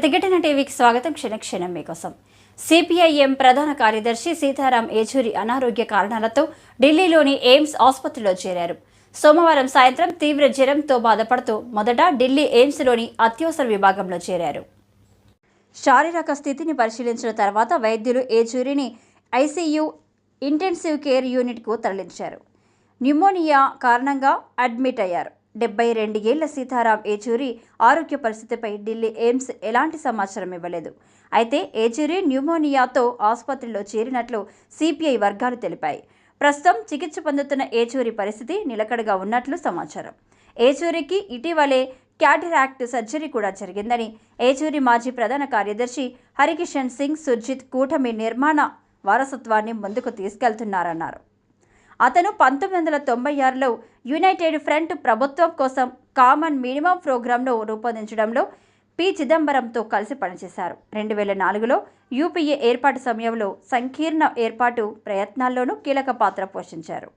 ప్రతిఘటన టీవీకి స్వాగతం క్షణక్షణం మీకోసం. సిపిఐఎం ప్రధాన కార్యదర్శి సీతారాం ఏచూరి అనారోగ్య కారణాలతో ఢిల్లీలోని ఎయిమ్స్ ఆసుపత్రిలో చేరారు. సోమవారం సాయంత్రం తీవ్ర జ్వరంతో బాధపడుతూ మొదట ఢిల్లీ ఎయిమ్స్లోని అత్యవసర విభాగంలో చేరారు. శారీరక స్థితిని పరిశీలించిన తర్వాత వైద్యులు ఏచూరిని ఐసీయూ ఇంటెన్సివ్ కేర్ యూనిట్కు తరలించారు. న్యూమోనియా కారణంగా అడ్మిట్ అయ్యారు. డెబ్బై రెండు ఏళ్ళ సీతారాం ఏచూరి ఆరోగ్య పరిస్థితిపై ఢిల్లీ ఎయిమ్స్ ఎలాంటి సమాచారం ఇవ్వలేదు. అయితే ఏచూరి న్యూమోనియాతో ఆసుపత్రిలో చేరినట్లు సిపిఐ వర్గాలు తెలిపాయి. ప్రస్తుతం చికిత్స పొందుతున్న ఏచూరి పరిస్థితి నిలకడగా ఉన్నట్లు సమాచారం. ఏచూరికి ఇటీవలే క్యాటరాక్ట్ సర్జరీ కూడా జరిగిందని ఏచూరి మాజీ ప్రధాన కార్యదర్శి హరికిషన్ సింగ్ సుర్జిత్ కూటమి నిర్మాణ వారసత్వాన్ని ముందుకు తీసుకెళ్తున్నారన్నారు. అతను పంతొమ్మిది వందల తొంభై ఆరులో యునైటెడ్ ఫ్రంట్ ప్రభుత్వం కోసం కామన్ మినిమం ప్రోగ్రాంను రూపొందించడంలో పి. చిదంబరంతో కలిసి పనిచేశారు. రెండు వేల నాలుగులో యూపీఏ ఏర్పాటు సమయంలో సంకీర్ణ ఏర్పాటు ప్రయత్నాల్లోనూ కీలక పాత్ర పోషించారు.